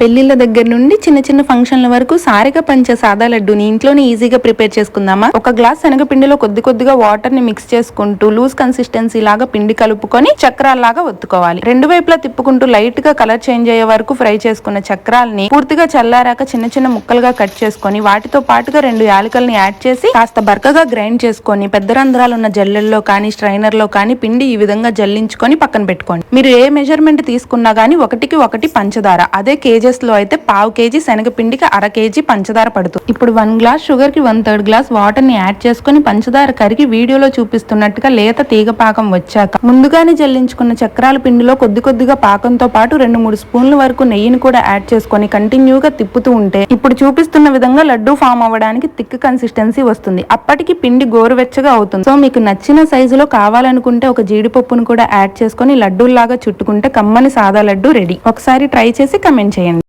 పెళ్ళిళ్ళ దగ్గర నుండి చిన్న చిన్న ఫంక్షన్ల వరకు సారిగా పంచే సాదా లడ్డూని ఇంట్లోనే ఈజీగా ప్రిపేర్ చేసుకుందామా? ఒక గ్లాస్ శనగపిండిలో కొద్ది కొద్దిగా వాటర్ని మిక్స్ చేసుకుంటూ లూజ్ కన్సిస్టెన్సీ లాగా పిండి కలుపుకొని చక్రాల్లాగా ఒత్తుకోవాలి. రెండు వైపులా తిప్పుకుంటూ లైట్గా కలర్ చేంజ్ అయ్యే వరకు ఫ్రై చేసుకున్న చక్రాల్ని పూర్తిగా చల్లారాక చిన్న చిన్న ముక్కలుగా కట్ చేసుకొని వాటితో పాటుగా రెండు యాలకల్ని యాడ్ చేసి కాస్త బర్కగా గ్రైండ్ చేసుకొని పెద్ద రంధ్రాలు ఉన్న జల్లెల్లో కానీ స్ట్రైనర్లో కానీ పిండి ఈ విధంగా జల్లించుకొని పక్కన పెట్టుకోండి. మీరు ఏ మెజర్మెంట్ తీసుకున్నా గానీ ఒకటికి ఒకటి పంచదార అదే కేజీ లో అయితే పావు కేజీ శనగపిండికి అర కేజీ పంచదార పడుతుంది. ఇప్పుడు వన్ గ్లాస్ షుగర్కి వన్ థర్డ్ గ్లాస్ వాటర్ని యాడ్ చేసుకొని పంచదార కరిగి వీడియోలో చూపిస్తున్నట్టుగా లేత తీగ పాకం వచ్చాక ముందుగానే జల్లించుకున్న చక్రాల పిండిలో కొద్ది కొద్దిగా పాకంతో పాటు రెండు మూడు స్పూన్ల వరకు నెయ్యిని కూడా యాడ్ చేసుకొని కంటిన్యూగా తిప్పుతూ ఉంటే ఇప్పుడు చూపిస్తున్న విధంగా లడ్డు ఫామ్ అవ్వడానికి థిక్ కన్సిస్టెన్సీ వస్తుంది. అప్పటికి పిండి గోరువెచ్చగా అవుతుంది. సో మీకు నచ్చిన సైజులో కావాలనుకుంటే ఒక జీడిపప్పును కూడా యాడ్ చేసుకొని లడ్డూల్లాగా చుట్టుకుంటే కమ్మని సాదా లడ్డు రెడీ. ఒకసారి ట్రై చేసి కమెంట్ చేయండి.